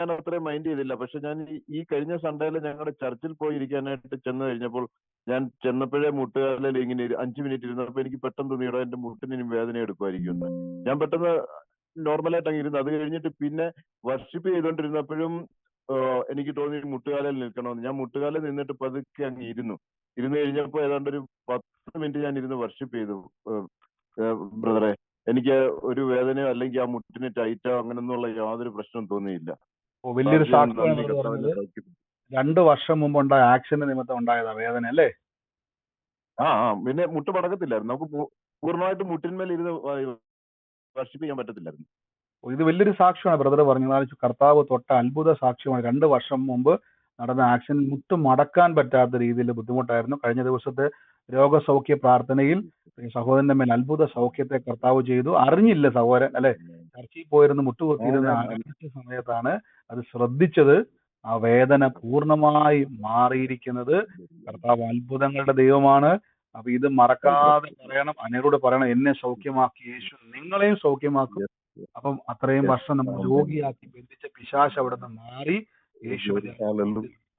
ഞാൻ അത്രയും മൈൻഡ് ചെയ്തില്ല. പക്ഷെ ഞാൻ ഈ- കഴിഞ്ഞ സൺഡേയിൽ ഞങ്ങളുടെ ചർച്ചിൽ പോയി ഇരിക്കാനായിട്ട് ചെന്ന് കഴിഞ്ഞപ്പോൾ ഞാൻ ചെന്നപ്പോഴേ മുട്ടുകാലിൽ ഇങ്ങനെ അഞ്ചു മിനിറ്റ് ഇരുന്നപ്പോൾ എനിക്ക് പെട്ടെന്ന് തോന്നിയടോ എന്റെ മുട്ടിന് വേദന എടുക്കുമായിരിക്കും എന്ന്. ഞാൻ പെട്ടെന്ന് നോർമലായിട്ട് അങ്ങ് ഇരുന്നു അത് കഴിഞ്ഞിട്ട് പിന്നെ വർഷിപ്പ് ചെയ്തുകൊണ്ടിരുന്നപ്പോഴും ആ, എനിക്ക് തോന്നി മുട്ടുകാലിൽ നിൽക്കണമെന്ന്. ഞാൻ മുട്ടുകാലിൽ നിന്നിട്ട് പതുക്കെ അങ്ങ് ഇരുന്നു. ഇരുന്ന് കഴിഞ്ഞപ്പോൾ ഏതാണ്ട് ഒരു പത്ത് മിനിറ്റ് ഞാൻ ഇരുന്ന് വർഷിപ്പ് ചെയ്തു. ബ്രദറെ എനിക്ക് ഒരു വേദനയോ അല്ലെങ്കിൽ ആ മുട്ടിന് ടൈറ്റോ അങ്ങനെയൊന്നുള്ള യാതൊരു പ്രശ്നവും തോന്നിയില്ല. വലിയൊരു സാക്ഷിക്കുന്നു. രണ്ട് വർഷം മുമ്പ് ഉണ്ടായ ആക്സിഡന്റ് നിമിത്തം ഉണ്ടായതാ വേദന അല്ലേ? ആ പിന്നെ മുട്ട് പടക്കത്തില്ലായിരുന്നു. നമുക്ക് പൂർണമായിട്ട് മുട്ടിന്മേൽ ഇരുന്ന് വർഷിപ്പിക്കാൻ പറ്റത്തില്ലായിരുന്നു. ഇത് വലിയൊരു സാക്ഷ്യമാണ് ബ്രദർ പറഞ്ഞു കർത്താവ് തൊട്ട അത്ഭുത സാക്ഷ്യമാണ്. രണ്ട് വർഷം മുമ്പ് നടന്ന ആക്സിഡന്റ് മുട്ട് മടക്കാൻ പറ്റാത്ത രീതിയിൽ ബുദ്ധിമുട്ടായിരുന്നു. കഴിഞ്ഞ ദിവസത്തെ രോഗസൗഖ്യ പ്രാർത്ഥനയിൽ സഹോദരന്റെ മേൽ അത്ഭുത സൗഖ്യത്തെ കർത്താവ് ചെയ്തു. അറിഞ്ഞില്ല സഹോദരൻ അല്ലെ? ചർച്ചയിൽ പോയിരുന്നു മുട്ടുകുത്തിയിരുന്ന സമയത്താണ് അത് ശ്രദ്ധിച്ചത്. ആ വേദന പൂർണമായി മാറിയിരിക്കുന്നത്. കർത്താവ് അത്ഭുതങ്ങളുടെ ദൈവമാണ്. അപ്പൊ ഇത് മറക്കാതെ പറയണം അനേരോട് പറയണം എന്നെ സൗഖ്യമാക്കി യേശു നിങ്ങളെയും സൗഖ്യമാക്കും. അപ്പം അത്രയും വർഷം നമ്മൾ. രോഗിയാക്കി ബന്ധിച്ച പിശാശ് അവിടെ നിന്ന് മാറി യേശുവിനെ.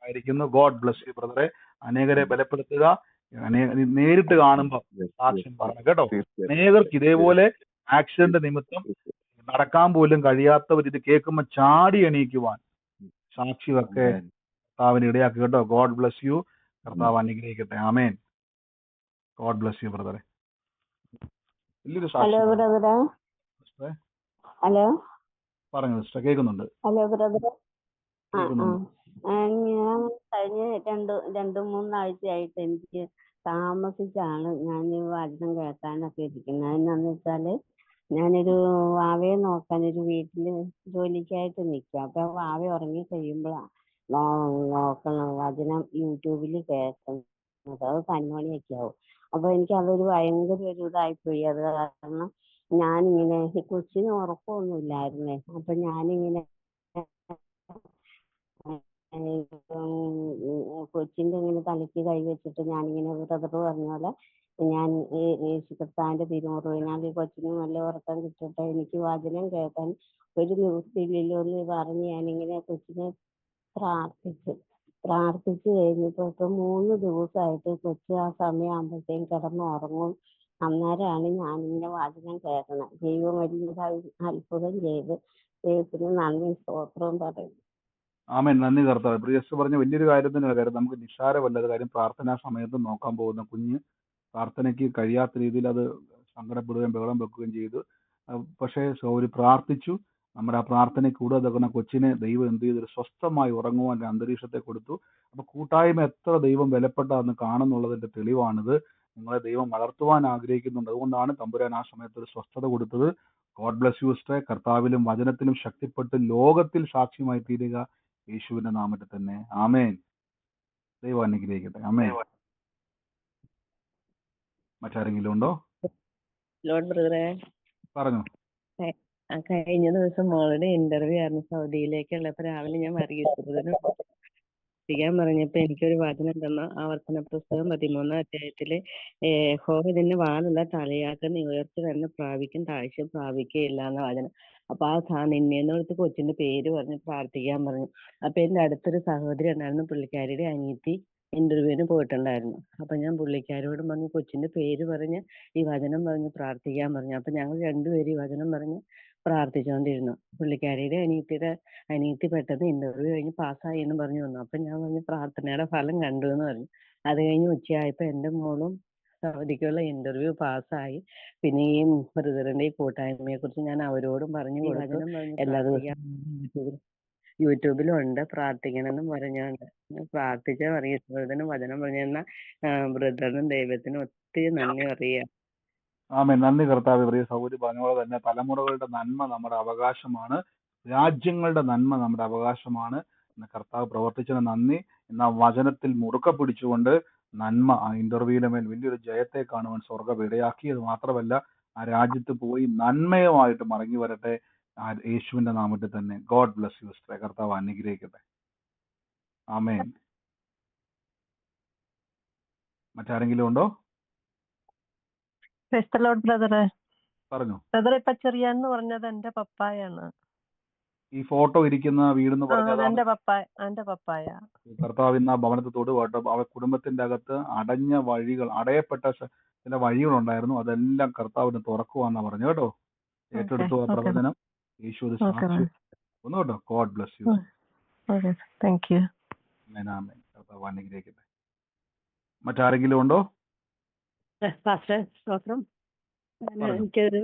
ആയിരിക്കുന്നു. ഗോഡ് ബ്ലസ് യു ബ്രദറെ അനേകരെ ബലപ്പെടുത്തുക. നേരിട്ട് കാണുമ്പോ സാക്ഷ്യം പറഞ്ഞു കേട്ടോ. അനേകർക്ക് ഇതേപോലെ ആക്സിഡന്റ് നിമിത്തം നടക്കാൻ പോലും കഴിയാത്തവർ ഇത് കേൾക്കുമ്പോൾ ചാടി എണീക്കുവാൻ സാക്ഷിയൊക്കെ Amen. കർത്താവിന് ഇടയാക്കി കേട്ടോ? ഗോഡ് ബ്ലസ് യു കർത്താവ് അനുഗ്രഹിക്കട്ടെ. ആമേൻ ഗോഡ് ബ്ലസ് യു ബ്രദറെ വലിയൊരു ഹലോ സാക്ഷി ബ്രദറെ ഹലോ പറഞ്ഞു സിസ്റ്റർ കേൾക്കുന്നുണ്ട്. ഹലോ ബ്രദറെ ഞാൻ കഴിഞ്ഞ രണ്ട് രണ്ട് മൂന്നാഴ്ചയായിട്ട് എനിക്ക് താമസിച്ചാണ് ഞാൻ ഈ വചനം കേൾക്കാനൊക്കെ ഇരിക്കുന്നത്. എന്നാന്ന് വെച്ചാൽ ഞാനൊരു വാവയെ നോക്കാൻ ഒരു വീട്ടിൽ ജോലിക്കായിട്ട് നിൽക്കുക. അപ്പൊ വാവ ഉറങ്ങി കഴിയുമ്പോഴാണ് നോക്കണം വചനം യൂട്യൂബിൽ കേൾക്കുന്നത്. അത് പതിനൊണിയൊക്കെ ആവും. അപ്പൊ എനിക്ക് അതൊരു ഭയങ്കര ഒരു ഇതായിപ്പോയി അത് കാരണം ഞാനിങ്ങനെ കൊച്ചിന് ഉറക്കമൊന്നുമില്ലായിരുന്നേ. അപ്പൊ ഞാനിങ്ങനെ കൊച്ചിന്റെ ഇങ്ങനെ തലയ്ക്ക് കൈ വെച്ചിട്ട് ഞാനിങ്ങനെ ബ്രദർ പറഞ്ഞ പോലെ ഞാൻ യേശു കർത്താവിന്റെ തിരുമുറിവിനാൽ ഈ കൊച്ചിന് നല്ല ഉറക്കം കിട്ടട്ടെ എനിക്ക് വചനം കേൾക്കാൻ ഒരു നിവൃത്തിയില്ലല്ലോ എന്ന് പറഞ്ഞ് ഞാനിങ്ങനെ കൊച്ചിനെ പ്രാർത്ഥിച്ചു പ്രാർത്ഥിച്ചു കഴിഞ്ഞപ്പോ ഇപ്പൊ മൂന്ന് ദിവസമായിട്ട് കൊച്ചു ആ സമയമാകുമ്പോഴത്തേക്കും കിടന്ന് ഉറങ്ങും. അന്നേരമാണ് ഞാനിങ്ങനെ വചനം കേൾക്കണം. ദൈവം വലിയ അത്ഭുതം ചെയ്ത് ദൈവത്തിന് നന്ദി സ്തോത്രവും പറയും ആമേൻ. നന്ദി കർത്താവ്. പ്രിയസ് പറഞ്ഞ വലിയൊരു കാര്യം തന്നെയാണ്. കാര്യം നമുക്ക് നിസ്സാരമല്ലാതെ കാര്യം പ്രാർത്ഥനാ സമയത്ത് നോക്കാൻ പോകുന്ന കുഞ്ഞ് പ്രാർത്ഥനയ്ക്ക് കഴിയാത്ത രീതിയിൽ അത് സങ്കടപ്പെടുകയും ബഹളം വെക്കുകയും ചെയ്തു. പക്ഷേ സൗരി പ്രാർത്ഥിച്ചു. നമ്മുടെ ആ പ്രാർത്ഥനയ്ക്ക് കൂടെ നിൽക്കുന്ന കൊച്ചിനെ ദൈവം എന്ത് ചെയ്തു? സ്വസ്ഥമായി ഉറങ്ങുവാൻ അന്തരീക്ഷത്തെ കൊടുത്തു. അപ്പൊ കൂട്ടായ്മ എത്ര ദൈവം വിലപ്പെട്ടതെന്ന് കാണുന്നുള്ളതിന്റെ തെളിവാണിത്. നിങ്ങളെ ദൈവം വളർത്തുവാൻ ആഗ്രഹിക്കുന്നുണ്ട്. അതുകൊണ്ടാണ് തമ്പുരാൻ ആ സമയത്ത് ഒരു സ്വസ്ഥത കൊടുത്തത്. ഗോഡ് ബ്ലസ് യൂസ്റ്റെ കർത്താവിലും വചനത്തിലും ശക്തിപ്പെട്ട് ലോകത്തിൽ സാക്ഷ്യമായി തീരുക. യേശുവിന്റെ നാമത്തിൽ തന്നെ. ആമേൻ. ദൈവം അനുഗ്രഹിക്കട്ടെ. ആമേൻ. മറ്റാരെങ്കിലും ഉണ്ടോ? ലോഡ് ബ്രദറെ. പറഞ്ഞു. ആ കഴിഞ്ഞ ദിവസം മോളുടെ ഇന്റർവ്യൂ ആയിരുന്നു സൗദിയിലേക്കുള്ളപ്പോ രാവിലെ ഞാൻ അറിയിച്ചതിന് ചെയ്യാൻ പറഞ്ഞപ്പോ എനിക്കൊരു വചനം തന്ന ആവർത്തന പുസ്തകം പതിമൂന്നാം അധ്യായത്തിൽ യഹോവ ഇതിന് വാലുള്ള തലയാക്കുന്ന ഉയർച്ച തന്നെ പ്രാപിക്കും താഴ്ച പ്രാപിക്കുകയില്ല എന്ന വചനം. അപ്പൊ ആ സാ നിന്നേന്നോടത്ത് കൊച്ചിന്റെ പേര് പറഞ്ഞ് പ്രാർത്ഥിക്കാൻ പറഞ്ഞു. അപ്പൊ എന്റെ അടുത്തൊരു സഹോദരി ഉണ്ടായിരുന്നു പുള്ളിക്കാരിയുടെ അനിയത്തി ഇന്റർവ്യൂവിന് പോയിട്ടുണ്ടായിരുന്നു. അപ്പൊ ഞാൻ പുള്ളിക്കാരോട് പറഞ്ഞു കൊച്ചിന്റെ പേര് പറഞ്ഞ് ഈ വചനം പറഞ്ഞ് പ്രാർത്ഥിക്കാൻ പറഞ്ഞു. അപ്പൊ ഞങ്ങൾ രണ്ടുപേരും ഈ വചനം പറഞ്ഞ് പ്രാർത്ഥിച്ചുകൊണ്ടിരുന്നു പുള്ളിക്കാരിയുടെ അനിയത്തിയുടെ അനിയത്തി പെട്ടെന്ന് ഇന്റർവ്യൂ കഴിഞ്ഞ് പാസ്സായി എന്ന് പറഞ്ഞു വന്നു. അപ്പൊ ഞാൻ പറഞ്ഞു പ്രാർത്ഥനയുടെ ഫലം കണ്ടു എന്ന് പറഞ്ഞു. അത് കഴിഞ്ഞ് ഉച്ചയായപ്പോ എന്റെ മോളും സൗദിക്കുള്ള ഇന്റർവ്യൂ പാസ്സായി. പിന്നെ ഈ ബ്രദറിന്റെ ഈ കൂട്ടായ്മയെ കുറിച്ച് ഞാൻ അവരോടും പറഞ്ഞു കൊടുത്തു. എല്ലാ ദിവസവും യൂട്യൂബിൽ യൂട്യൂബിലും ഉണ്ട് പ്രാർത്ഥിക്കണമെന്നും പറഞ്ഞുകൊണ്ട് പ്രാർത്ഥിച്ച അറിയപ്പെടുന്നതിനും വചനം പറഞ്ഞു തന്ന ബ്രദറിനും ദൈവത്തിനും ഒത്തിരി നന്ദി അറിയാം. ആമേൻ നന്ദി കർത്താവ് പ്രിയ സൗകര്യ പറഞ്ഞ പോലെ തന്നെ തലമുറകളുടെ നന്മ നമ്മുടെ അവകാശമാണ്. രാജ്യങ്ങളുടെ നന്മ നമ്മുടെ അവകാശമാണ്. എന്ന കർത്താവ് പ്രവർത്തിച്ചതിന് നന്ദി. എന്ന വചനത്തിൽ മുറുക്ക പിടിച്ചുകൊണ്ട് നന്മ ആ ഇന്റർവ്യൂവിലെ മേൽ വലിയൊരു ജയത്തെ കാണുവാൻ സ്വർഗം ഇടയാക്കിയത് മാത്രമല്ല ആ രാജ്യത്ത് പോയി നന്മയുമായിട്ട് മടങ്ങി വരട്ടെ. ആ യേശുവിന്റെ നാമത്തിൽ തന്നെ. ഗോഡ് ബ്ലസ് യു കർത്താവ് അനുഗ്രഹിക്കട്ടെ. ആമേൻ. മറ്റാരെങ്കിലും ഉണ്ടോ? ലോഡ് ബ്രദറെ പറഞ്ഞു? ബ്രദർ ഇപ്പൊ ചെറിയാന്ന് പറഞ്ഞത് എന്റെ പപ്പായാണ്. ഈ ഫോട്ടോ ഇരിക്കുന്ന വീടെന്ന് ആ പറഞ്ഞത്? പപ്പായ എന്റെ പപ്പായ. കർത്താവ് ഇന്ന് ആ അവ കുടുംബത്തിന്റെ അകത്ത് അടഞ്ഞ വഴികൾ അടയപ്പെട്ട ചില വഴികളുണ്ടായിരുന്നു. അതെല്ലാം കർത്താവിന് തുറക്കുവാന്നാ പറഞ്ഞു കേട്ടോ. ഏറ്റെടുത്തു ആ. പ്രവചനം. യേശു അത് Okay, സാക്ഷി ഒന്ന് കേട്ടോ. God bless you thank you കർത്താവ് അനുഗ്രഹിക്കട്ടെ. മറ്റാരെങ്കിലും ഉണ്ടോ? പാസ്റ്റർ സ്തോത്രം. എനിക്കൊരു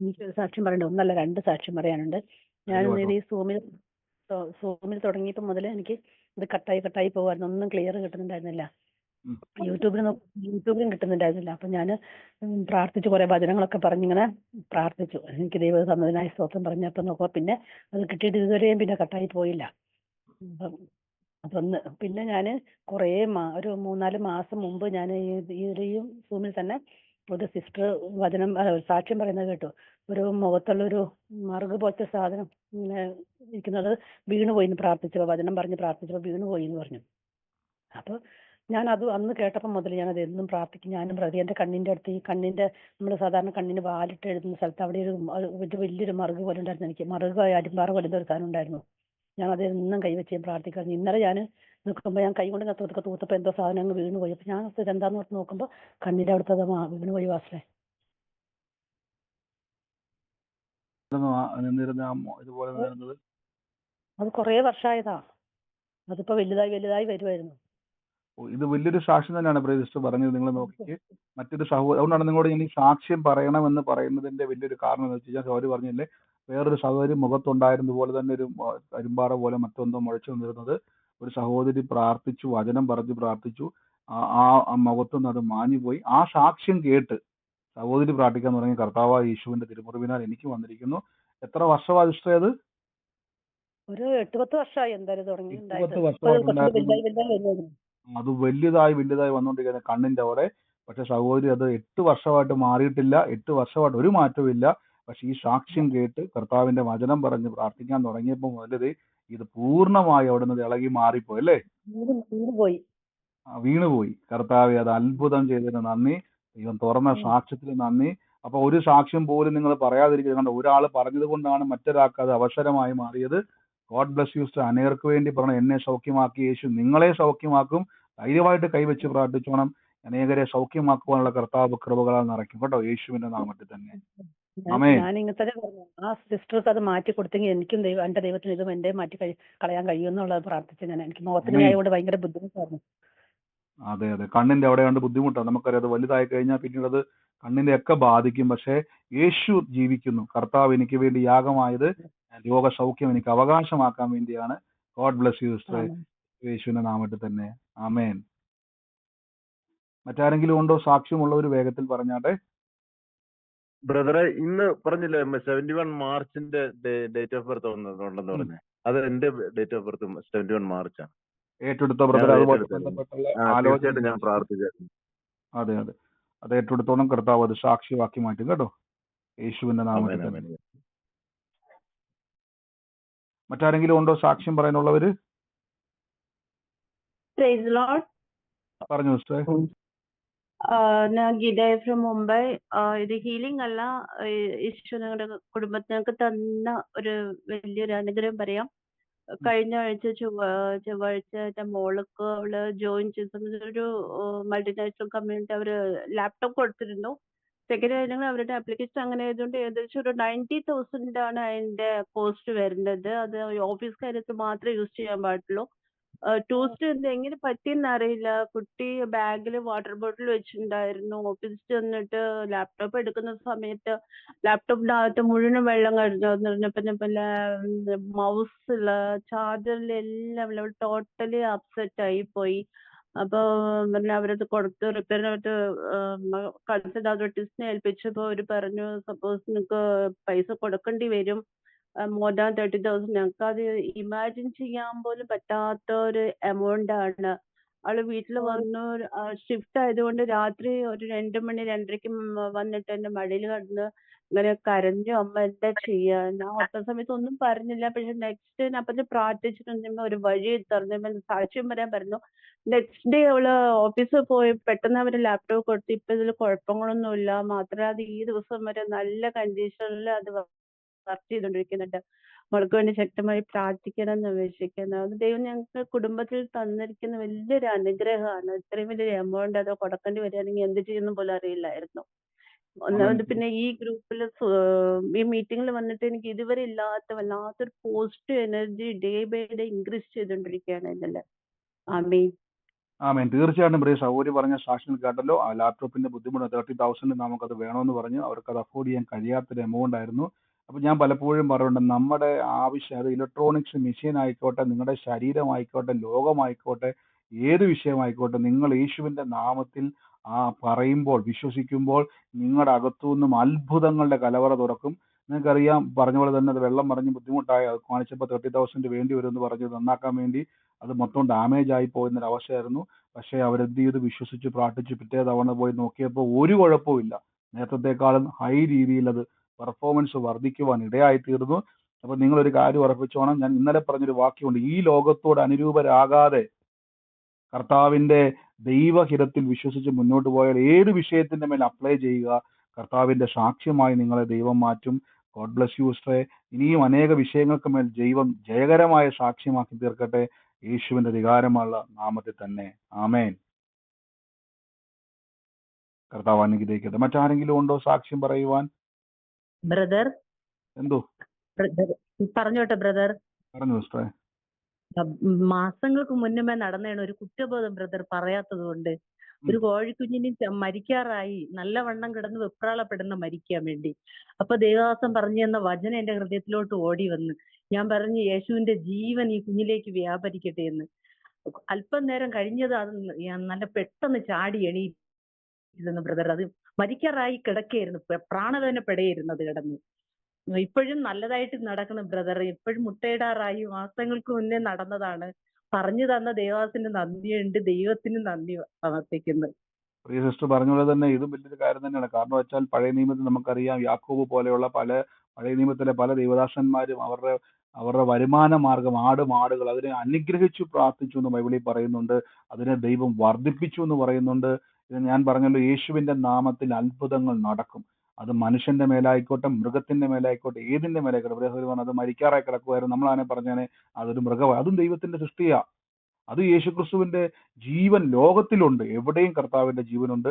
എനിക്കൊരു സാക്ഷ്യം പറയണ്ട ഒന്നല്ല രണ്ട് സാക്ഷ്യം പറയാനുണ്ട്. ഞാൻ ഈ സൂമിൽ സൂമിൽ തുടങ്ങിയപ്പോൾ മുതൽ എനിക്ക് ഇത് കട്ടായി കട്ടായി പോകുമായിരുന്നു ഒന്നും ക്ലിയർ കിട്ടുന്നുണ്ടായിരുന്നില്ല. യൂട്യൂബിലും യൂട്യൂബിൽ യൂട്യൂബിലും കിട്ടുന്നുണ്ടായിരുന്നില്ല. അപ്പൊ ഞാൻ പ്രാർത്ഥിച്ചു കുറെ വചനങ്ങളൊക്കെ പറഞ്ഞിങ്ങനെ പ്രാർത്ഥിച്ചു. എനിക്ക് ദൈവ തന്നതിനായി സ്തോത്രം പറഞ്ഞപ്പോൾ നോക്കുക പിന്നെ അത് കിട്ടിയിട്ട് ഇതുവരെയും പിന്നെ കട്ടായി പോയില്ല. അതൊന്ന് പിന്നെ ഞാൻ കുറേ മാ ഒരു മൂന്നാൽ മാസം മുമ്പ് ഞാൻ ഒരു സൂമിൽ തന്നെ ഒരു സിസ്റ്റർ വചനം അല്ല, സാക്ഷ്യം പറയുന്നത് കേട്ടു. ഒരു മുഖത്തുള്ള ഒരു മറുക് പോലത്തെ സാധനം ഇങ്ങനെ ഇരിക്കുന്നത് വീണു പോയി എന്ന് പ്രാർത്ഥിച്ചപ്പോൾ വചനം പറഞ്ഞ് പ്രാർത്ഥിച്ചപ്പോൾ വീണു പോയി എന്ന് പറഞ്ഞു. അപ്പോൾ ഞാൻ അത് അന്ന് കേട്ടപ്പോൾ മുതൽ ഞാൻ അത് എന്നും പ്രാർത്ഥിക്കും. ഞാനും പ്രതി എന്റെ കണ്ണിന്റെ അടുത്ത് ഈ കണ്ണിന്റെ നമ്മൾ സാധാരണ കണ്ണിന് വാലിട്ട് എഴുതുന്ന സ്ഥലത്ത് അവിടെ ഒരു വലിയൊരു മറുക് പോലെ ഉണ്ടായിരുന്നു എനിക്ക്. മറുക് അരിമ്പാറ പോലത്തെ ഒരു സാധനം ഉണ്ടായിരുന്നു. ഞാൻ അതെന്നും കൈവച്ച് ഞാൻ പ്രാർത്ഥിക്കാറുണ്ട് ഇന്നലെ ഞാൻ നിൽക്കുമ്പോൾ ഞാൻ കൈ കൊണ്ട് നത്തൊക്കെ തൂത്തപ്പോൾ എന്തോ സാധനം അങ്ങ് വീണു പോയി. അപ്പം ഞാൻ ഇതെന്താന്ന് ഓർത്ത് നോക്കുമ്പോൾ കണ്ണിന്റെ അവിടുത്തെ വീണു പോയി വാസേ നിന്നിരുന്ന ആ മോ- അത് കുറേ വർഷമായതാ അതിപ്പോ വലുതായി വലുതായി വരുമായിരുന്നു ഇത് വലിയൊരു സാക്ഷ്യം തന്നെയാണ് പ്രിയ പറഞ്ഞത്. നിങ്ങൾ നോക്കി മറ്റൊരു സഹോദരൻ അതുകൊണ്ടാണ് നിങ്ങളോട് ഇനി ഈ സാക്ഷ്യം പറയണമെന്ന് പറയുന്നതിന്റെ വലിയൊരു കാരണം എന്ന് വെച്ചാൽ സൗരി പറഞ്ഞില്ലേ? വേറൊരു സഹോദരി മുഖത്തുണ്ടായിരുന്ന പോലെ തന്നെ ഒരു അരുമ്പാറ പോലെ മറ്റൊന്തോ മുഴച്ചു വന്നിരുന്നത് ഒരു സഹോദരി പ്രാർത്ഥിച്ചു വചനം പറഞ്ഞ് പ്രാർത്ഥിച്ചു. ആ ആ- ആ മുഖത്തു നിന്ന് അത് മാഞ്ഞുപോയി. ആ സാക്ഷ്യം കേട്ട് സഹോദരി പ്രാർത്ഥിക്കാൻ തുടങ്ങി കർത്താവ് യേശുവിന്റെ തിരുമുറിവിനാൽ എനിക്ക് വന്നിരിക്കുന്നു. എത്ര വർഷമാണ് സിസ്റ്റർ അത്? ഒരു എട്ട് പത്ത് വർഷമായി എന്തായാലും തുടങ്ങി അത് വലിയതായി വലിയതായി വന്നുകൊണ്ടിരിക്കുന്ന കണ്ണിന്റെ അവിടെ പക്ഷെ സഹോദരി അത് എട്ട് വർഷമായിട്ട് മാറിയിട്ടില്ല. എട്ട് വർഷമായിട്ട് ഒരു മാറ്റവും ഇല്ല പക്ഷെ ഈ സാക്ഷ്യം കേട്ട് കർത്താവിന്റെ വചനം പറഞ്ഞ് പ്രാർത്ഥിക്കാൻ തുടങ്ങിയപ്പോൾ മുതലത് ഇത് പൂർണമായി അവിടെ നിന്ന് ഇളകി മാറിപ്പോയി അല്ലേ? വീണ് വീണ് പോയി. ആ, വീണുപോയി കർത്താവെ അത് അത്ഭുതം ചെയ്തതിന് നന്ദി. ഇവൻ തുറന്ന. സാക്ഷ്യത്തിന് നന്ദി. അപ്പൊ ഒരു സാക്ഷ്യം പോലും നിങ്ങൾ പറയാതിരിക്കുന്നത് ഒരാൾ പറഞ്ഞത് കൊണ്ടാണ് മറ്റൊരാൾക്ക് അത് അവസരമായി മാറിയത്. ഗോഡ് ബ്ലസ് ടു അനേർക്ക് വേണ്ടി പറഞ്ഞു എന്നെ സൗഖ്യമാക്കി യേശു. നിങ്ങളെ സൗഖ്യമാക്കും. ധൈര്യമായിട്ട് കൈവച്ച് പ്രാർത്ഥിച്ചോണം. അനേകരെ സൗഖ്യമാക്കുവാനുള്ള കർത്താവ് കൃപകളാൽ നിറയ്ക്കും. കേട്ടോ യേശുവിന്റെ നാമത്തിൽ തന്നെ. ഞാൻ ഇങ്ങനെ തന്നെ പറഞ്ഞു. ആ സിസ്റ്റർക്ക് അത് മാറ്റി കൊടുത്തെങ്കിൽ എനിക്കും ദൈവം എന്റെ ദൈവത്തിന് ഇതും എന്റെ മാറ്റി കഴി കളയാൻ കഴിയുമെന്നുള്ളത് പ്രാർത്ഥിച്ചു ഞാൻ എനിക്ക്. ആയതുകൊണ്ട് ഭയങ്കര ബുദ്ധിമുട്ടായിരുന്നു. അതെ അതെ. കണ്ണിന്റെ അവിടെ കണ്ട് ബുദ്ധിമുട്ടാണ്. നമുക്കറിയാം അത് വലുതായി കഴിഞ്ഞാൽ പിന്നീട് അത് കണ്ണിന്റെ ഒക്കെ ബാധിക്കും. പക്ഷേ യേശു ജീവിക്കുന്നു. കർത്താവ് എനിക്ക് വേണ്ടി യാഗമായത് രോഗസൗഖ്യം എനിക്ക് അവകാശമാക്കാൻ വേണ്ടിയാണ്. ഗോഡ് ബ്ലസ് യു സിസ്റ്റർ യേശുവിന്റെ നാമത്തിൽ തന്നെ. ആമേൻ. മറ്റാരെങ്കിലും ഉണ്ടോ സാക്ഷ്യമുള്ളവർ വേഗത്തിൽ പറഞ്ഞാട്ടെ? ബ്രദറെ ഇന്ന് പറഞ്ഞില്ലേ സെവന്റി വൺ മാർച്ചിന്റെ ഡേറ്റ് ഓഫ് ബർത്ത് ഉണ്ടെന്ന് പറഞ്ഞേ. അത് എന്റെ date of birth seventy one March ഏറ്റെടുത്ത ബ്രദർ ഞാൻ പ്രാർത്ഥിച്ചായിരുന്നു അതെ അതെ. അത് ഏറ്റെടുത്തോളം കർത്താവ് അത് സാക്ഷിവാക്കി മാറ്റും കേട്ടോ. യേശുവിന്റെ നാമത്തിൽ. മറ്റാരെങ്കിലും ഉണ്ടോ സാക്ഷ്യം പറയാനുള്ളവര്? പറഞ്ഞു സിസ്റ്റർ ഞാൻ ഗിതയ ഫ്രം മുംബൈ. ഇത് ഹീലിംഗ് അല്ല. ഈശോ ഞങ്ങളുടെ കുടുംബത്തിനൊക്കെ തന്ന ഒരു വലിയൊരു അനുഗ്രഹം പറയാം. കഴിഞ്ഞ ആഴ്ച ചൊവ്വ ചൊവ്വാഴ്ച എന്റെ മോൾക്ക് അവൾ ജോയിൻ ചെയ്ത ഒരു മൾട്ടിനാഷണൽ കമ്മ്യൂണിറ്റി അവർ ലാപ്ടോപ്പ് കൊടുത്തിരുന്നു. സെക്കൻഡ് കാര്യങ്ങൾ അവരുടെ അപ്ലിക്കേഷൻ അങ്ങനെ ആയതുകൊണ്ട് ഏകദേശം ഒരു നയന്റി തൗസൻഡ് ആണ് അതിന്റെ കോസ്റ്റ് വരുന്നത്. അത് ഓഫീസ് കാര്യത്തിൽ മാത്രമേ യൂസ് ചെയ്യാൻ പാടുള്ളൂ. ടൂറിസ്റ്റ് എന്ത് എങ്ങനെ പറ്റിയെന്ന് അറിയില്ല. കുട്ടി ബാഗിൽ വാട്ടർ ബോട്ടിൽ വെച്ചിട്ടുണ്ടായിരുന്നു. ഓഫീസിൽ ചെന്നിട്ട് ലാപ്ടോപ്പ് എടുക്കുന്ന സമയത്ത് ലാപ്ടോപ്പിനകത്ത് മുഴുവൻ വെള്ളം കഴിഞ്ഞു പിന്നെ മൗസിൽ ചാർജറിലെല്ലാം ടോട്ടലി അപ്സെറ്റ് ആയി പോയി. അപ്പൊ പിന്നെ അവരത് കൊടുത്ത് റിപ്പയറിനകത്ത് കൺസൾട്ട് അതോറിറ്റീസിനെ ഏൽപ്പിച്ചപ്പോ അവർ പറഞ്ഞു സപ്പോസ് നിങ്ങക്ക് പൈസ കൊടുക്കേണ്ടി വരും. More than thirty thousand. ഞങ്ങൾക്ക് അത് ഇമാജിൻ ചെയ്യാൻ പോലും പറ്റാത്ത ഒരു എമൗണ്ട് ആണ്. ആൾ വീട്ടിൽ വന്നു ഷിഫ്റ്റ് ആയതുകൊണ്ട് രാത്രി ഒരു രണ്ട് മണി രണ്ടരയ്ക്ക് വന്നിട്ട് എന്റെ മടിയിൽ കിടന്ന് ഇങ്ങനെ കരഞ്ഞു അമ്മ എന്താ ചെയ്യാ? ഞാൻ ഒറ്റ സമയത്ത് ഒന്നും പറഞ്ഞില്ല. പക്ഷെ നെക്സ്റ്റ് ഡേ അപ്പത്തെ പ്രാർത്ഥിച്ചിട്ടുണ്ടെങ്കിൽ ഒരു വഴി തുറന്നു സാക്ഷ്യം വരാൻ പറഞ്ഞു. നെക്സ്റ്റ് ഡേ അവൾ ഓഫീസിൽ പോയി പെട്ടെന്ന് അവർ ലാപ്ടോപ്പ് കൊടുത്തു ഇപ്പൊ ഇതിൽ കുഴപ്പങ്ങളൊന്നുമില്ല. മാത്രമല്ല അത് ഈ ദിവസം വരെ നല്ല കണ്ടീഷനിൽ അത് വർക്ക് ചെയ്തുകൊണ്ടിരിക്കുന്നുണ്ട് അവൾക്ക് വേണ്ടി ശക്തമായി പ്രാർത്ഥിക്കണം എന്ന് അപേക്ഷിക്കുന്നു. അത് ദൈവം ഞങ്ങൾക്ക് കുടുംബത്തിൽ തന്നിരിക്കുന്ന വലിയൊരു അനുഗ്രഹമാണ്. ഇത്രയും വലിയ എമൗണ്ട് അത് കൊടുക്കേണ്ടി വരികയാണെങ്കിൽ എന്ത് ചെയ്യുന്ന പോലും അറിയില്ലായിരുന്നു. ഒന്നാമത് പിന്നെ ഈ ഗ്രൂപ്പിൽ ഈ മീറ്റിംഗിൽ വന്നിട്ട് എനിക്ക് ഇതുവരെ ഇല്ലാത്ത വല്ലാത്തൊരു positive energy day by day increase ചെയ്തുകൊണ്ടിരിക്കുകയാണ് ഇതിൽ ആമീൻ. ആമേൻ. തീർച്ചയായിട്ടും പ്രിയ സൗകര്യ പറഞ്ഞ സാക്ഷ്യങ്ങൾ കേട്ടല്ലോ. ആ ലാപ്ടോപ്പിന്റെ ബുദ്ധിമുട്ട് തേർട്ടി തൗസൻഡ് അത് വേണമെന്ന് പറഞ്ഞു അവർക്ക് അത് അഫോർഡ് ചെയ്യാൻ കഴിയാത്തൊരു എമൗണ്ട് ആയിരുന്നു. അപ്പൊ ഞാൻ പലപ്പോഴും പറയുന്നുണ്ട് നമ്മുടെ ആവശ്യം അത് ഇലക്ട്രോണിക്സ് മെഷീൻ ആയിക്കോട്ടെ നിങ്ങളുടെ ശരീരമായിക്കോട്ടെ ലോകമായിക്കോട്ടെ ഏത് വിഷയമായിക്കോട്ടെ നിങ്ങൾ യേശുവിന്റെ നാമത്തിൽ ആ പറയുമ്പോൾ വിശ്വസിക്കുമ്പോൾ നിങ്ങളുടെ അകത്തു നിന്നും അത്ഭുതങ്ങളുടെ കലവറ തുറക്കും. നിങ്ങൾക്കറിയാം പറഞ്ഞ പോലെ തന്നെ അത് വെള്ളം മറിഞ്ഞ് ബുദ്ധിമുട്ടായി അത് കാണിച്ചപ്പോൾ തേർട്ടി തൗസൻഡ് വേണ്ടി വരുമെന്ന് പറഞ്ഞ് നന്നാക്കാൻ വേണ്ടി അത് മൊത്തം ഡാമേജ് ആയി പോകുന്നൊരു അവസ്ഥയായിരുന്നു പക്ഷേ അവരെന്ത് ചെയ്ത്? വിശ്വസിച്ച് പ്രാർത്ഥിച്ച് പിറ്റേ തവണ പോയി നോക്കിയപ്പോൾ ഒരു കുഴപ്പമില്ല നേരത്തെക്കാളും ഹൈ രീതിയിൽ അത് പെർഫോമൻസ് വർദ്ധിക്കുവാൻ ഇടയായി തീർന്നു അപ്പൊ ഒരു കാര്യം ഉറപ്പിച്ചോണം. ഞാൻ ഇന്നലെ പറഞ്ഞൊരു വാക്യമുണ്ട്. ഈ ലോകത്തോട് അനുരൂപരാകാതെ കർത്താവിന്റെ ദൈവഹിതത്തിൽ വിശ്വസിച്ച് മുന്നോട്ട് പോയാൽ ഏത് വിഷയത്തിന്റെ മേൽ അപ്ലൈ ചെയ്യുക കർത്താവിന്റെ സാക്ഷ്യമായി നിങ്ങളെ ദൈവം മാറ്റും. ഗോഡ് ബ്ലസ് യു സ്ട്രേ ഇനിയും അനേക വിഷയങ്ങൾക്ക് മേൽ ദൈവം ജയകരമായ സാക്ഷ്യമാക്കി തീർക്കട്ടെ. യേശുവിന്റെ അധികാരമുള്ള നാമത്തിൽ തന്നെ. ആമേൻ. കർത്താവ് അനുഗ്രഹിക്കട്ടെ. മറ്റാരെങ്കിലും ഉണ്ടോ സാക്ഷ്യം പറയുവാൻ? ബ്രദർ എന്തോ? പറഞ്ഞോട്ടെ ബ്രദർ പറഞ്ഞു മാസങ്ങൾക്ക് മുന്നമേ നടന്നതാണ് ഒരു കുറ്റബോധം ബ്രദർ പറയാത്തത് കൊണ്ട് ഒരു കോഴിക്കുഞ്ഞിന് മരിക്കാറായി. നല്ല വണ്ണം കിടന്ന് വെപ്രാളപ്പെടുന്ന മരിക്കാൻ വേണ്ടി. അപ്പൊ ദേവദാസം പറഞ്ഞു എന്ന വചനം എന്റെ ഹൃദയത്തിലോട്ട് ഓടി വന്ന്. ഞാൻ പറഞ്ഞു യേശുവിന്റെ ജീവൻ ഈ കുഞ്ഞിലേക്ക് വ്യാപരിക്കട്ടെ എന്ന്. അല്പം നേരം കഴിഞ്ഞത് അത് നല്ല പെട്ടെന്ന് ചാടി എണീറ്റിരുന്നു ബ്രദർ അത് മരിക്കാറായി കിടക്കുകയായിരുന്നു പ്ര- പ്രാണവേദന അത് കിടന്ന്. ഇപ്പോഴും നല്ലതായിട്ട് നടക്കുന്ന ബ്രദർ ഇപ്പോഴും മുട്ടയിടാറായി. മാസങ്ങൾക്ക് മുന്നേ നടന്നതാണ്. പറഞ്ഞു തന്ന ദേവാസിന് നന്ദിയുണ്ട്. ദൈവത്തിന് നന്ദി സമർപ്പിക്കുന്നു പ്രിയ സിസ്റ്റർ പറഞ്ഞ പോലെ തന്നെ ഇതും വലിയൊരു കാര്യം തന്നെയാണ്. കാരണം വെച്ചാൽ പഴയ നിയമത്തിൽ നമുക്കറിയാം യാക്കോബ് പോലെയുള്ള പല പഴയ നിയമത്തിലെ പല ദൈവദാസന്മാരും അവരുടെ അവരുടെ വരുമാന മാർഗം ആട് മാടുകൾ അതിനെ അനുഗ്രഹിച്ചു പ്രാർത്ഥിച്ചു എന്ന് ബൈബിളിൽ പറയുന്നുണ്ട്. അതിനെ ദൈവം വർദ്ധിപ്പിച്ചു എന്ന് പറയുന്നുണ്ട്. ഇത് ഞാൻ പറഞ്ഞല്ലോ യേശുവിന്റെ നാമത്തിൽ അത്ഭുതങ്ങൾ നടക്കും. അത് മനുഷ്യന്റെ മേലായിക്കോട്ടെ മൃഗത്തിന്റെ മേലായിക്കോട്ടെ ഏതിന്റെ മേലായിക്കോട്ടെ പ്രിയ സഹോദരി അത് മരിക്കാറായി കിടക്കുമായിരുന്നു നമ്മളാണെ പറഞ്ഞാനെ അതൊരു മൃഗമാണ് അതും ദൈവത്തിന്റെ സൃഷ്ടിയാ. അത് യേശുക്രിസ്തുവിന്റെ ജീവൻ ലോകത്തിലുണ്ട്. എവിടെയും കർത്താവിന്റെ ജീവനുണ്ട്.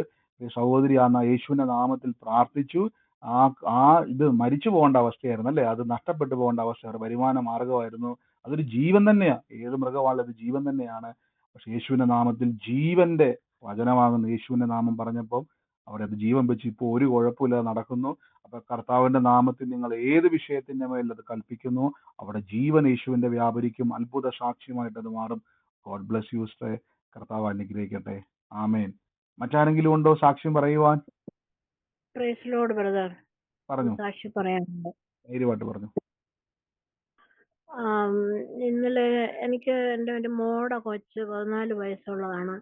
സഹോദരി ആ യേശുവിന്റെ നാമത്തിൽ പ്രാർത്ഥിച്ചു. ആ ആ ഇത് മരിച്ചു പോകേണ്ട അവസ്ഥയായിരുന്നു അല്ലേ? അത് നഷ്ടപ്പെട്ടു പോകേണ്ട അവസ്ഥയായിരുന്നു വരുമാന മാർഗമായിരുന്നു അതൊരു ജീവൻ തന്നെയാണ് ഏത് മൃഗമാണല്ലോ അത് ജീവൻ തന്നെയാണ്. പക്ഷെ യേശുവിന്റെ നാമത്തിൽ ജീവന്റെ വചനമാകുന്ന. യേശുവിന്റെ നാമം പറഞ്ഞപ്പോൾ അവിടെ അത് ജീവൻ വെച്ച് ഇപ്പോൾ ഒരു കുഴപ്പമില്ലാതെ നടക്കുന്നു. അപ്പൊ കർത്താവിന്റെ നാമത്തിൽ നിങ്ങൾ ഏത് വിഷയത്തിന്റെ മേൽ അത് കൽപ്പിക്കുന്നു അവിടെ ജീവൻ യേശുവിന്റെ വ്യാപരിക്കും അത്ഭുത സാക്ഷ്യമായിട്ട് അത് മാറും. ഗോഡ് ബ്ലസ് യു സ്റ്റേ കർത്താവ് അനുഗ്രഹിക്കട്ടെ. ആമേൻ. മറ്റാരെങ്കിലും ഉണ്ടോ സാക്ഷ്യം പറയുവാൻ? പറഞ്ഞു. സാക്ഷി പറയാനുണ്ട്. പറഞ്ഞു. ഇന്നലെ എനിക്ക് എന്റെ ഒരു മോടെ കൊച്ച് പതിനാല് വയസ്സുള്ളതാണ്.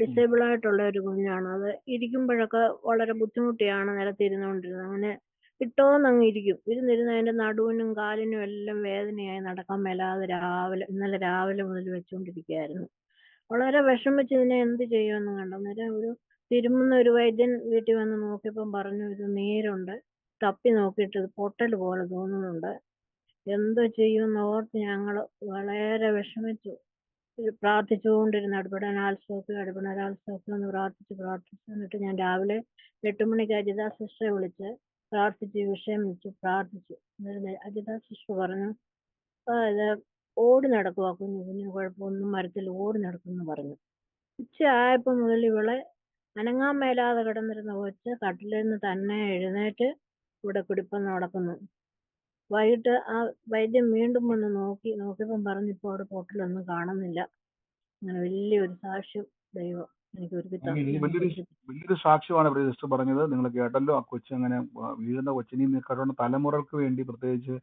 ഡിസേബിൾ ആയിട്ടുള്ള ഒരു കുഞ്ഞാണ്. അത് ഇരിക്കുമ്പോഴൊക്കെ വളരെ ബുദ്ധിമുട്ടിയാണ് നിലത്തിരുന്നുകൊണ്ടിരുന്നത്. അങ്ങനെ ഇട്ടോന്നങ്ങ് ഇരിക്കും ഇരുന്നിരുന്ന് അതിന്റെ നടുവിനും കാലിനും എല്ലാം വേദനയായി നടക്കാൻ മേലാതെ രാവിലെ ഇന്നലെ രാവിലെ മുതൽ വെച്ചുകൊണ്ടിരിക്കുകയായിരുന്നു വളരെ വിഷമിച്ച് ഇതിനെ എന്ത് ചെയ്യുമെന്ന് കണ്ടു. അന്നേരം ഒരു തിരുമുന്ന ഒരു വൈദ്യൻ വീട്ടിൽ വന്ന് നോക്കിയപ്പം പറഞ്ഞു ഇത് നീരുണ്ട്. തപ്പി നോക്കിയിട്ട് ഇത് പൊട്ടൽ പോലെ തോന്നുന്നുണ്ട്. എന്തോ ചെയ്യുമെന്ന് ഓർത്ത് ഞങ്ങൾ വളരെ വിഷമിച്ചു. പ്രാർത്ഥിച്ചുകൊണ്ടിരുന്നു അടുപ്പിടാൻ സ്റ്റോക്ക് അടുപ്പിടാൻ സ്റ്റോക്ക് എന്ന് പ്രാർത്ഥിച്ച് പ്രാർത്ഥിച്ചു എന്നിട്ട് ഞാൻ രാവിലെ എട്ട് മണിക്ക് അജിത സിസ്റ്ററെ വിളിച്ച് പ്രാർത്ഥിച്ച് വിഷയം വെച്ച് പ്രാർത്ഥിച്ചു. അജിത സിസ്റ്റർ പറഞ്ഞു "ആ, ഇത് ഓടി നടക്കുക കുഞ്ഞു കുഞ്ഞു കുഴപ്പമൊന്നും മരത്തിൽ ഓടി നടക്കുമെന്ന് പറഞ്ഞു. ഉച്ച ആയപ്പോൾ മുതൽ ഇവളെ അനങ്ങാൻ മേലാതെ കിടന്നിരുന്ന കൊച്ച് കട്ടിലിൽ നിന്ന് തന്നെ എഴുന്നേറ്റ് ഇവിടെ കുടിപ്പം നടക്കുന്നു. വൈകിട്ട് ആ വൈദ്യൻ വീണ്ടും വന്ന് നോക്കി നോക്കിയപ്പം പറഞ്ഞു ഇപ്പോൾ അവിടെ പൊട്ടലൊന്നും കാണുന്നില്ല. അങ്ങനെ വലിയൊരു സാക്ഷ്യം ദൈവം എനിക്ക് ഒരുക്കി വലിയൊരു സാക്ഷ്യമാണ് ഇവിടെ സിസ്റ്റർ പറഞ്ഞത്. നിങ്ങൾ കേട്ടല്ലോ ആ കൊച്ചു അങ്ങനെ വീഴുന്ന കൊച്ചിനെയും കണ്ടുകൊണ്ട് തലമുറകൾക്ക് വേണ്ടി പ്രത്യേകിച്ച്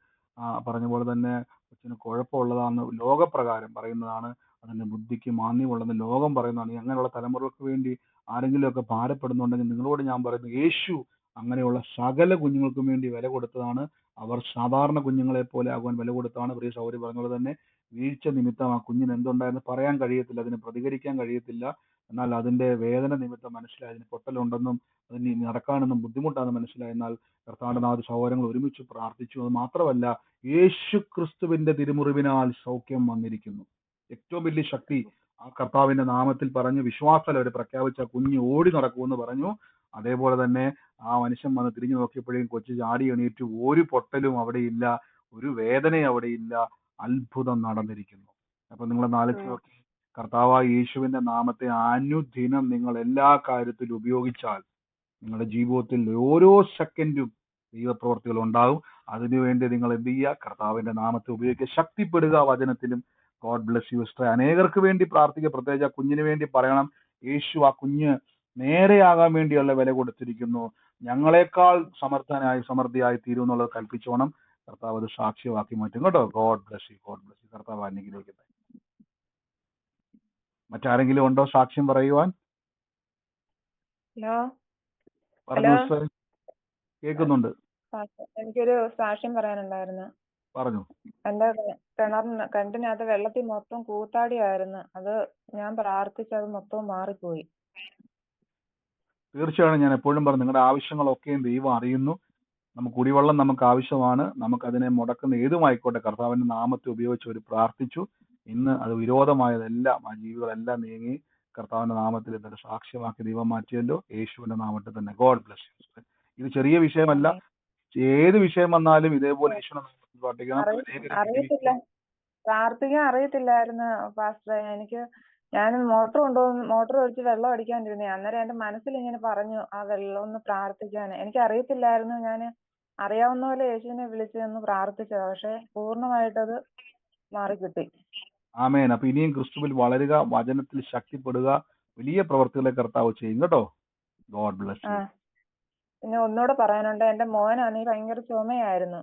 പറഞ്ഞ പോലെ തന്നെ കൊച്ചിന് കുഴപ്പമുള്ളതാണെന്ന് ലോകപ്രകാരം പറയുന്നതാണ്. അതിന്റെ ബുദ്ധിക്ക് മാന്യമുള്ളതെന്ന് ലോകം പറയുന്നതാണ്. അങ്ങനെയുള്ള തലമുറകൾക്ക് വേണ്ടി ആരെങ്കിലുമൊക്കെ ഭാരപ്പെടുന്നുണ്ടെങ്കിൽ നിങ്ങളോട് ഞാൻ പറയുന്നു യേശു അങ്ങനെയുള്ള സകല കുഞ്ഞുങ്ങൾക്കും വേണ്ടി വില കൊടുത്തതാണ്. അവർ സാധാരണ കുഞ്ഞുങ്ങളെ പോലെ ആകുവാൻ വില കൊടുത്താണ് പ്രിയ സൗരി പറഞ്ഞ പോലെ തന്നെ വീഴ്ച നിമിത്തം ആ കുഞ്ഞിന് എന്തുണ്ടായെന്ന് പറയാൻ കഴിയത്തില്ല അതിന് പ്രതികരിക്കാൻ കഴിയത്തില്ല. എന്നാൽ അതിന്റെ വേദന നിമിത്തം മനസ്സിലായി അതിന് പൊട്ടലുണ്ടെന്നും അതിന് നടക്കാനൊന്നും ബുദ്ധിമുട്ടാണെന്ന് മനസ്സിലായി. എന്നാൽ കർത്താവിന്റെ നാല് സഹോദരങ്ങൾ ഒരുമിച്ച് പ്രാർത്ഥിച്ചു. അത് മാത്രമല്ല യേശു ക്രിസ്തുവിന്റെ തിരുമുറിവിനാൽ സൗഖ്യം വന്നിരിക്കുന്നു. ഏറ്റവും വലിയ ശക്തി ആ കർത്താവിന്റെ നാമത്തിൽ പറഞ്ഞു വിശ്വാസം അവർ പ്രഖ്യാപിച്ച കുഞ്ഞ് ഓടി നടക്കുമെന്ന് പറഞ്ഞു. അതേപോലെ തന്നെ ആ മനുഷ്യൻ വന്ന് തിരിഞ്ഞു നോക്കിയപ്പോഴേക്കും കൊച്ചു ചാടി എണീറ്റ്. ഒരു പൊട്ടലും അവിടെ ഇല്ല. ഒരു വേദനയും അവിടെ ഇല്ല. അത്ഭുതം നടന്നിരിക്കുന്നു. അപ്പൊ നിങ്ങൾ നാലിച്ച് നോക്കി. കർത്താവായ യേശുവിന്റെ നാമത്തെ അനുദിനം നിങ്ങൾ എല്ലാ കാര്യത്തിലും ഉപയോഗിച്ചാൽ നിങ്ങളുടെ ജീവിതത്തിൽ ഓരോ സെക്കൻഡും ദൈവപ്രവർത്തികൾ ഉണ്ടാകും. അതിനുവേണ്ടി നിങ്ങൾ എന്ത് ചെയ്യുക? കർത്താവിന്റെ നാമത്തെ ഉപയോഗിക്കുക. ശക്തിപ്പെടുക വചനത്തിലും. ഗോഡ് ബ്ലസ് യു സിസ്റ്റർ അനേകർക്ക് വേണ്ടി പ്രാർത്ഥിക്കുക. പ്രത്യേകിച്ച് ആ കുഞ്ഞിന് വേണ്ടി പറയണം. യേശു ആ കുഞ്ഞ് നേരെയാകാൻ വേണ്ടിയുള്ള വില കൊടുത്തിരിക്കുന്നു. ഞങ്ങളെക്കാൾ സമർത്ഥനായി സമൃദ്ധിയായി തീരും എന്നുള്ളത് കൽപ്പിച്ചോണം. കർത്താവ് അത് സാക്ഷ്യമാക്കി മാറ്റും. കേട്ടോ? God bless you God bless you കർത്താവ് അനുഗ്രഹിക്കട്ടെ. മറ്റാരെങ്കിലും ഉണ്ടോ സാക്ഷ്യം പറയുവാൻ? ഹലോ. കേൾക്കുന്നുണ്ട്. എനിക്കൊരു സാക്ഷ്യം പറയാനുണ്ടായിരുന്നു. പറഞ്ഞു. എന്റെ കിണറിന് കിണറ്റിനകത്ത് വെള്ളത്തിൽ മൊത്തം കൂത്താടിയായിരുന്നു. അത് ഞാൻ പ്രാർത്ഥിച്ചത് മൊത്തം മാറിപ്പോയി. തീർച്ചയായും ഞാൻ എപ്പോഴും പറഞ്ഞു നിങ്ങളുടെ ആവശ്യങ്ങളൊക്കെയും ദൈവം അറിയുന്നു. നമുക്ക് കുടിവെള്ളം നമുക്ക് ആവശ്യമാണ്. നമുക്ക് അതിനെ മുടക്കുന്ന ഏതുമായിക്കോട്ടെ കർത്താവിന്റെ നാമത്തെ ഉപയോഗിച്ച് ഒരു പ്രാർത്ഥിച്ചു. ഇന്ന് അത് വിരോധമായതെല്ലാം ആ ജീവികളെല്ലാം നീങ്ങി കർത്താവിന്റെ നാമത്തിൽ ഇതൊരു സാക്ഷ്യമാക്കി ദൈവം മാറ്റിയല്ലോ. യേശുവിന്റെ നാമത്തിൽ തന്നെ. God bless you. ഇത് ചെറിയ വിഷയമല്ല. ഏത് വിഷയം വന്നാലും ഇതേപോലെ യേശുവിനെ പ്രാർത്ഥിക്കണം അറി- അറിയത്തില്ല. പ്രാർത്ഥിക്കാൻ അറിയത്തില്ലായിരുന്നു പാസ്റ്റർ എനിക്ക് ഞാൻ മോട്ടർ കൊണ്ടുവന്ന് മോട്ടർ ഒഴിച്ച് വെള്ളം അടിക്കാണ്ടിരുന്നേ അന്നേരം എന്റെ മനസ്സിൽ ഇങ്ങനെ പറഞ്ഞു ആ വെള്ളം ഒന്ന് പ്രാർത്ഥിക്കാൻ എനിക്ക് അറിയത്തില്ലായിരുന്നു ഞാൻ അറിയാവുന്ന പോലെ യേശുവിനെ വിളിച്ച് ഒന്ന് പ്രാർത്ഥിച്ചത്. പക്ഷെ പൂർണമായിട്ടത് മാറിക്കിട്ടി. ആമേൻ. അപ്പൊ ഇനിയും ക്രിസ്തുവിൽ വളരുക വചനത്തിൽ ശക്തിപ്പെടുക വലിയ പ്രവർത്തികളെ കർത്താവ് ചെയ്യും. കേട്ടോ? ഗോഡ് ബ്ലസ് പിന്നെ ഒന്നുകൂടെ പറയാനുണ്ട്. എന്റെ മോനാണെങ്കിൽ ഭയങ്കര ചുമയായിരുന്നു.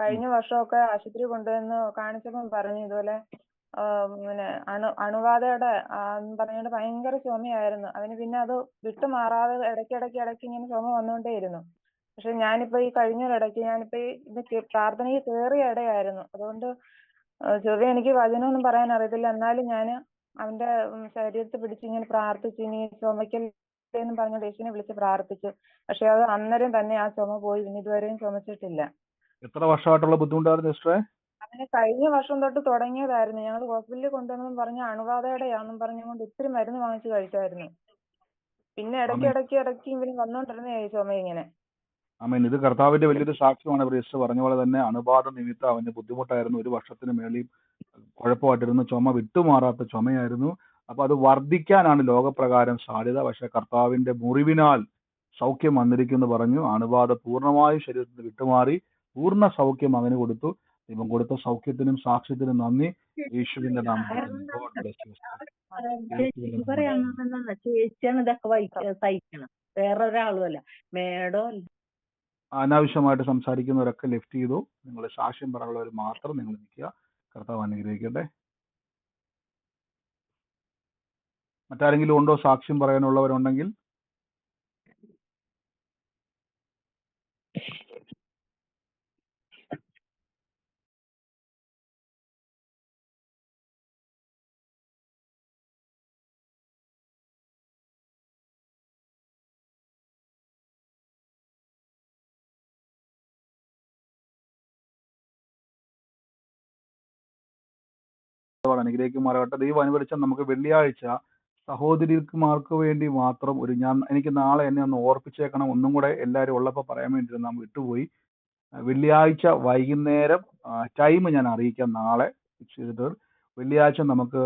കഴിഞ്ഞ വർഷമൊക്കെ ആശുപത്രി കൊണ്ടുവന്ന് കാണിച്ചപ്പോൾ പറഞ്ഞു ഇതുപോലെ പിന്നെ അണു അണുബാധയുടെ പറഞ്ഞുകൊണ്ട് ഭയങ്കര ചുമയായിരുന്നു. അവന് പിന്നെ അത് വിട്ടുമാറാതെ ഇടയ്ക്കിടയ്ക്ക് ഇടയ്ക്ക് ഇങ്ങനെ ചുമ വന്നുകൊണ്ടേയിരുന്നു പക്ഷെ ഞാനിപ്പോ ഈ കഴിഞ്ഞ ഇടയ്ക്ക് ഞാനിപ്പോ ഈ പ്രാർത്ഥനയിൽ കയറിയ ഇടയായിരുന്നു. അതുകൊണ്ട് ആ, ചൊവ്വ എനിക്ക് വചനമൊന്നും പറയാൻ അറിയത്തില്ല. എന്നാലും ഞാൻ അവന്റെ ഉം, ശരീരത്തെ പിടിച്ച് ഇങ്ങനെ പ്രാർത്ഥിച്ചു ഇനി ചുമയ്ക്കൽ എന്ന് പറഞ്ഞ യേശുവിനെ വിളിച്ച് പ്രാർത്ഥിച്ചു. പക്ഷെ അത് അന്നേരം തന്നെ ആ ചുമ പോയി. പിന്നെ ഇതുവരെയും ചുമച്ചിട്ടില്ല. എത്ര വർഷമായിട്ടുള്ള ബുദ്ധിമുട്ടായിരുന്നു അങ്ങനെ കഴിഞ്ഞ വർഷം തൊട്ട് തുടങ്ങിയതായിരുന്നു. ഞങ്ങൾ ഹോസ്പിറ്റലിൽ കൊണ്ടുവന്നെന്നും പറഞ്ഞ അണുബാധയുടെയാന്നും പറഞ്ഞുകൊണ്ട് ഒത്തിരി മരുന്ന് വാങ്ങിച്ച് കഴിച്ചായിരുന്നു. പിന്നെ ഇടയ്ക്ക്. ഇടയ്ക്ക് ഇടയ്ക്ക് ഇങ്ങനെ വന്നോണ്ടിരുന്ന ചുമ ഇങ്ങനെ. ആമേൻ ഇത് കർത്താവിന്റെ വലിയൊരു സാക്ഷ്യമാണ്. ബ്രീസ്റ്റ് പറഞ്ഞ പോലെ തന്നെ അണുബാധ നിമിത്തം അവന് ബുദ്ധിമുട്ടായിരുന്നു. ഒരു വർഷത്തിന് മേളിൽ കുഴപ്പമായിട്ടിരുന്നു ചുമ വിട്ടുമാറാത്ത ചുമയായിരുന്നു. അപ്പൊ അത് വർദ്ധിക്കാനാണ് ലോകപ്രകാരം സാധ്യത. പക്ഷെ കർത്താവിന്റെ മുറിവിനാൽ സൗഖ്യം വന്നിരിക്കുന്നു പറഞ്ഞു. അണുബാധ പൂർണമായും ശരീരത്തിൽ വിട്ടുമാറി. പൂർണ സൗഖ്യം അവന് കൊടുത്തു. ദൈവം കൊടുത്ത സൗഖ്യത്തിനും സാക്ഷ്യത്തിനും നന്ദി. യേശുവിന്റെ ചേച്ചിയാണ് ഇതൊക്കെ സഹിക്കണം. അനാവശ്യമായിട്ട് സംസാരിക്കുന്നവരൊക്കെ ലെഫ്റ്റ് ചെയ്തു. നിങ്ങൾ സാക്ഷ്യം പറയാനുള്ളവർ മാത്രം നിങ്ങൾ നിൽക്കുക. കർത്താവ് അനുഗ്രഹിക്കട്ടെ. മറ്റാരെങ്കിലും ഉണ്ടോ സാക്ഷ്യം പറയാനുള്ളവരുണ്ടെങ്കിൽ കർത്താവ് അനുഗ്രഹിക്കുമാറാകട്ടെ ദൈവം അനുവദിച്ചാൽ നമുക്ക് വെള്ളിയാഴ്ച സഹോദരിമാർക്ക് വേണ്ടി മാത്രം ഒരു ഞാൻ എനിക്ക് നാളെ എന്നെ ഒന്ന് ഓർപ്പിച്ചേക്കണം. ഒന്നും കൂടെ എല്ലാവരും ഉള്ളപ്പോൾ പറയാൻ വേണ്ടി നാം വിട്ടുപോയി. വെള്ളിയാഴ്ച വൈകുന്നേരം ടൈം ഞാൻ അറിയിക്കാം നാളെ ചെയ്തിട്ട് വെള്ളിയാഴ്ച നമുക്ക്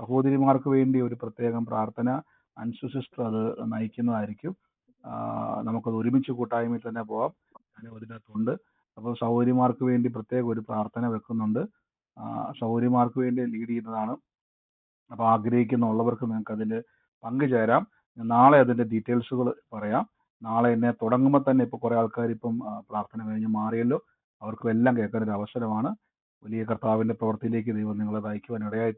സഹോദരിമാർക്ക് വേണ്ടി ഒരു പ്രത്യേകം പ്രാർത്ഥന അൻസു സിസ്റ്റർ അത് നയിക്കുന്നതായിരിക്കും. നമുക്കത് ഒരുമിച്ച് കൂട്ടായ്മയിൽ തന്നെ പോവാം. ഞാൻ അതിനകത്തുണ്ട്. അപ്പോൾ സഹോദരിമാർക്ക് വേണ്ടി പ്രത്യേക ഒരു പ്രാർത്ഥന വെക്കുന്നുണ്ട്. ആ, സഹോദരിമാർക്ക് വേണ്ടി ലീഡ് ചെയ്യുന്നതാണ്. അപ്പോൾ ആഗ്രഹിക്കുന്ന ഉള്ളവർക്ക് നിങ്ങൾക്ക് അതിൽ പങ്കുചേരാം നാളെ അതിന്റെ ഡീറ്റെയിൽസുകൾ പറയാം. നാളെ എന്നെ തുടങ്ങുമ്പോൾ തന്നെ ഇപ്പോൾ കുറേ ആൾക്കാർ ഇപ്പം പ്രാർത്ഥന കഴിഞ്ഞ് മാറിയല്ലോ. അവർക്കും എല്ലാം കേൾക്കാൻ ഒരു അവസരമാണ് വലിയ കർത്താവിന്റെ പ്രവർത്തിയിലേക്ക് ദൈവം നിങ്ങളെ നയിക്കുവാൻ ഇടയായി